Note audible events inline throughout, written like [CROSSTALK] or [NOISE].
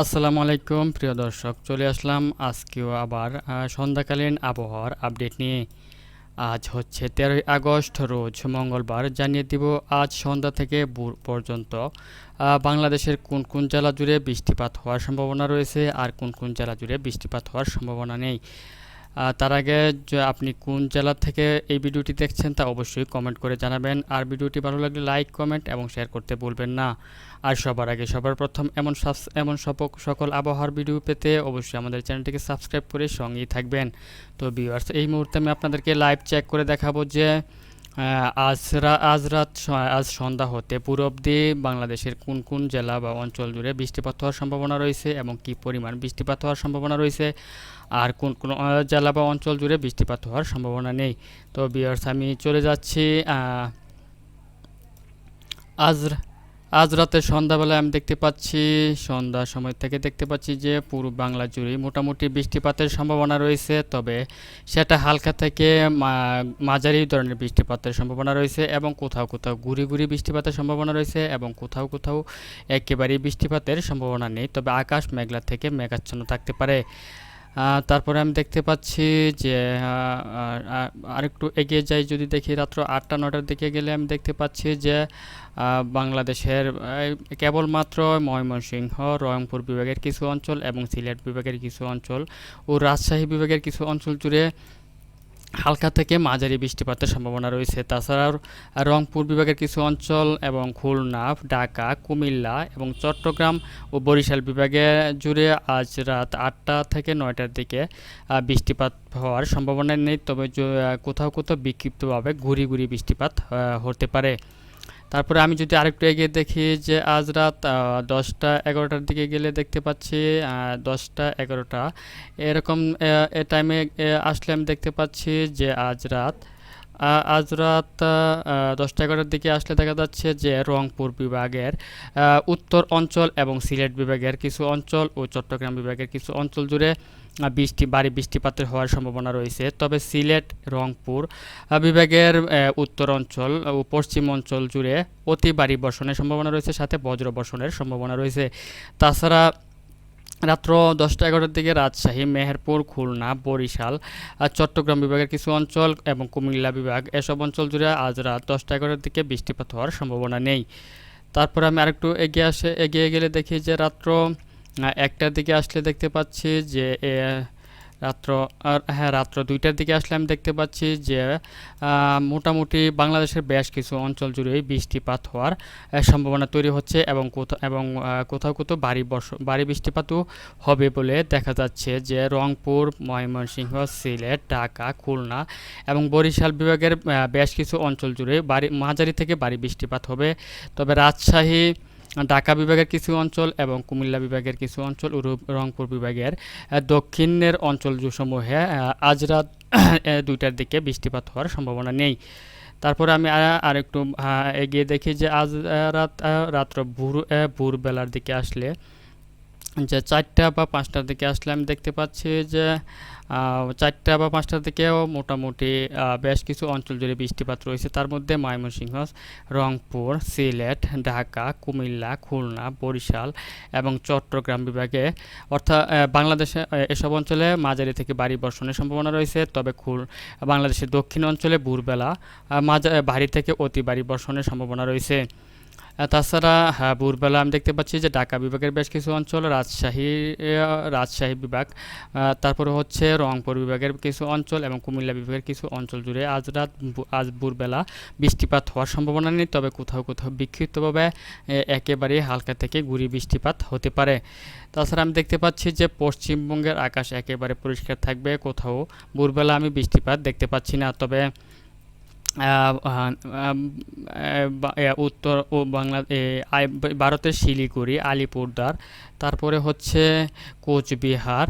আসসালামু আলাইকুম, প্রিয় দর্শক। চলে আসলাম আজকেও আবার সন্ধ্যাকালীন আবহাওয়ার আপডেট নিয়ে। আজ হচ্ছে তেরোই আগস্ট, রোজ মঙ্গলবার। জানিয়ে দিব, আজ সন্ধ্যা থেকে ভোর পর্যন্ত বাংলাদেশের কোন কোন জেলা জুড়ে বৃষ্টিপাত হওয়ার সম্ভাবনা রয়েছে, আর কোন কোন জেলা জুড়ে বৃষ্টিপাত হওয়ার সম্ভাবনা নেই। তার আগে আপনি কোন জেলা থেকে এই ভিডিওটি দেখছেন তা অবশ্যই কমেন্ট করে জানাবেন। আর ভিডিওটি ভালো লাগলে লাইক কমেন্ট এবং শেয়ার করতে ভুলবেন না। আর সবার আগে সবার প্রথম এমন এমন সকল আবহাওয়ার ভিডিও পেতে অবশ্যই আমাদের চ্যানেলটিকে সাবস্ক্রাইব করে সঙ্গেই থাকবেন। তো ভিউয়ার্স এই মুহূর্তে আমি আপনাদেরকে লাইভ চেক করে দেখাবো যে আজ আজ রাত আজ সন্ধ্যা হতে পুরো অবধি বাংলাদেশের কোন কোন জেলা বা অঞ্চল জুড়ে বৃষ্টিপাত হওয়ার সম্ভাবনা রয়েছে এবং কি পরিমাণ বৃষ্টিপাত হওয়ার সম্ভাবনা রয়েছে? আর কোন কোন জেলা বা অঞ্চল জুড়ে বৃষ্টিপাত হওয়ার সম্ভাবনা নেই? তো বিয়ার্স আমি চলে যাচ্ছি আজ আজ রাতে সন্ধ্যাবেলায় আমি দেখতে পাচ্ছি, সন্ধ্যার সময় থেকে দেখতে পাচ্ছি যে পুরো বাংলা জুড়ে মোটামুটি বৃষ্টিপাতের সম্ভাবনা রয়েছে। তবে সেটা হালকা থেকে মাঝারি ধরনের বৃষ্টিপাতের সম্ভাবনা রয়েছে এবং কোথাও কোথাও গুড়ি গুড়ি বৃষ্টিপাতের সম্ভাবনা রয়েছে এবং কোথাও কোথাও একেবারেই বৃষ্টিপাতের সম্ভাবনা নেই। তবে আকাশ মেঘলা থেকে মেঘাচ্ছন্ন থাকতে পারে। তারপরে আমি দেখতে পাচ্ছি যে আর আর- আরেকটু এগিয়ে যাই যদি দেখি রাত্র আটটা নটার দিকে গেলে আমি দেখতে পাচ্ছি যে বাংলাদেশের কেবলমাত্র ময়মনসিংহ, রংপুর বিভাগের কিছু অঞ্চল এবং সিলেট বিভাগের কিছু অঞ্চল ও রাজশাহী বিভাগের কিছু অঞ্চল জুড়ে হালকা থেকে মাঝারি বৃষ্টিপাতের সম্ভাবনা রয়েছে। তাছাড়াও রংপুর বিভাগের কিছু অঞ্চল এবং খুলনা, ঢাকা, কুমিল্লা এবং চট্টগ্রাম ও বরিশাল বিভাগে জুড়ে আজ রাত আটটা থেকে নয়টার দিকে বৃষ্টিপাত হওয়ার সম্ভাবনা নেই। তবে কোথাও কোথাও বিক্ষিপ্তভাবে ঘুরি ঘুরি বৃষ্টিপাত হতে পারে। তারপরে আমি যদি আরেকটু এগিয়ে দেখি যে আজ রাত দশটা এগারোটার দিকে গেলে দেখতে পাচ্ছি দশটা এগারোটা। এরকম এ টাইমে আসলে আমি দেখতে পাচ্ছি যে আজ রাত আজ রাত দশটা এগারোটার দিকে আসলে দেখা যাচ্ছে যে রংপুর বিভাগের উত্তর অঞ্চল এবং সিলেট বিভাগের কিছু অঞ্চল ও চট্টগ্রাম বিভাগের কিছু অঞ্চল জুড়ে বৃষ্টি, ভারী বৃষ্টিপাতের হওয়ার সম্ভাবনা রয়েছে। তবে সিলেট, রংপুর বিভাগের উত্তর অঞ্চল ও পশ্চিম অঞ্চল জুড়ে অতি ভারী বর্ষণের সম্ভাবনা রয়েছে, সাথে বজ্র বর্ষণের সম্ভাবনা রয়েছে। তাছাড়া রাত্র দশটা এগারোটার দিকে রাজশাহী, মেহেরপুর, খুলনা, বরিশাল চট্টগ্রাম বিভাগের কিছু অঞ্চল এবং কুমিল্লা বিভাগ। এসব অঞ্চল জুড়ে আজ রাত দশটা এগারোটার দিকে বৃষ্টিপাত হওয়ার সম্ভাবনা নেই। তারপরে আমি আরেকটু এগিয়ে আসে, এগিয়ে গেলে দেখি যে রাত্র একটার দিকে আসলে দেখতে পাচ্ছি যে রাত্র, আর হ্যাঁ রাত্র দুইটার দিকে আসলে আমি দেখতে পাচ্ছি যে মোটামুটি বাংলাদেশের বেশ কিছু অঞ্চল জুড়েই বৃষ্টিপাত হওয়ার সম্ভাবনা তৈরি হচ্ছে এবং কোথাও এবং কোথাও কোথাও ভারী বর্ষ, ভারী বৃষ্টিপাতও হবে বলে দেখা যাচ্ছে যে, রংপুর, ময়মনসিংহ, সিলেট, ঢাকা, খুলনা এবং বরিশাল বিভাগের বেশ কিছু অঞ্চল জুড়ে বাড়ি মাঝারি থেকে ভারী বৃষ্টিপাত হবে। তবে রাজশাহী ঢাকা বিভাগের কিছু অঞ্চল এবং কুমিল্লা বিভাগের কিছু অঞ্চল ও রংপুর বিভাগের দক্ষিণের অঞ্চল সমূহে আজ রাত [COUGHS] দুইটার দিকে বৃষ্টিপাত হওয়ার সম্ভাবনা নেই। তারপরে আমি আর একটু এগিয়ে দেখি যে আজ রাত রাত্র ভোর ভোরবেলার দিকে আসলে যে চারটা বা পাঁচটার দিকে আসলে আমি দেখতে পাচ্ছি যে চারটা বা পাঁচটার দিকেও মোটামুটি বেশ কিছু অঞ্চল জুড়ে বৃষ্টিপাত রয়েছে। তার মধ্যে ময়মনসিংহ, রংপুর, সিলেট, ঢাকা, কুমিল্লা, খুলনা, বরিশাল এবং চট্টগ্রাম বিভাগে অর্থাৎ বাংলাদেশে এসব অঞ্চলে মাঝারি থেকে ভারী বর্ষণের সম্ভাবনা রয়েছে। তবে খুল, বাংলাদেশের দক্ষিণ অঞ্চলে ভোরবেলা মাঝা ভারী থেকে অতি ভারী বর্ষণের সম্ভাবনা রয়েছে। তাছাড়া হ্যাঁ ভোরবেলা আমি দেখতে পাচ্ছি যে ঢাকা বিভাগের বেশ কিছু অঞ্চল, রাজশাহী রাজশাহী বিভাগ তারপরে হচ্ছে রংপুর বিভাগের কিছু অঞ্চল এবং কুমিল্লা বিভাগের কিছু অঞ্চল জুড়ে আজ রাত আজ ভোরবেলা বৃষ্টিপাত হওয়ার সম্ভাবনা নেই, তবে কোথাও কোথাও বিক্ষিপ্তভাবে একেবারে হালকা থেকে গুড়ি বৃষ্টিপাত হতে পারে। তাছাড়া আমি দেখতে পাচ্ছি যে পশ্চিমবঙ্গের আকাশ একেবারে পরিষ্কার থাকবে, কোথাও ভোরবেলা আমি বৃষ্টিপাত দেখতে পাচ্ছি না, তবে উত্তর ও বাংলা ভারতের শিলিগুড়ি আলিপুরদার তারপরে হচ্ছে কোচবিহার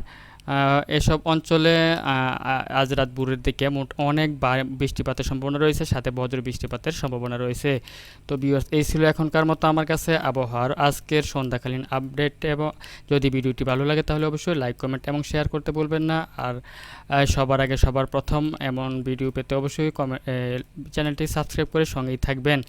এসব অঞ্চলে আজ রাত ভোরের দিকে মোট অনেক বৃষ্টিপাতের সম্ভাবনা রয়েছে, সাথে বজ্র বৃষ্টিপাতের সম্ভাবনা রয়েছে। তো ভিউয়ার্স এই ছিল এখনকার মতো আমার কাছে আবহাওয়ার আজকের সন্ধ্যাকালীন আপডেট এবং যদি ভিডিওটি ভালো লাগে তাহলে অবশ্যই লাইক, কমেন্ট এবং শেয়ার করতে বলবেন না। আর সবার আগে সবার প্রথম এমন ভিডিও পেতে অবশ্যই কমে চ্যানেলটি সাবস্ক্রাইব করে সঙ্গেই থাকবেন।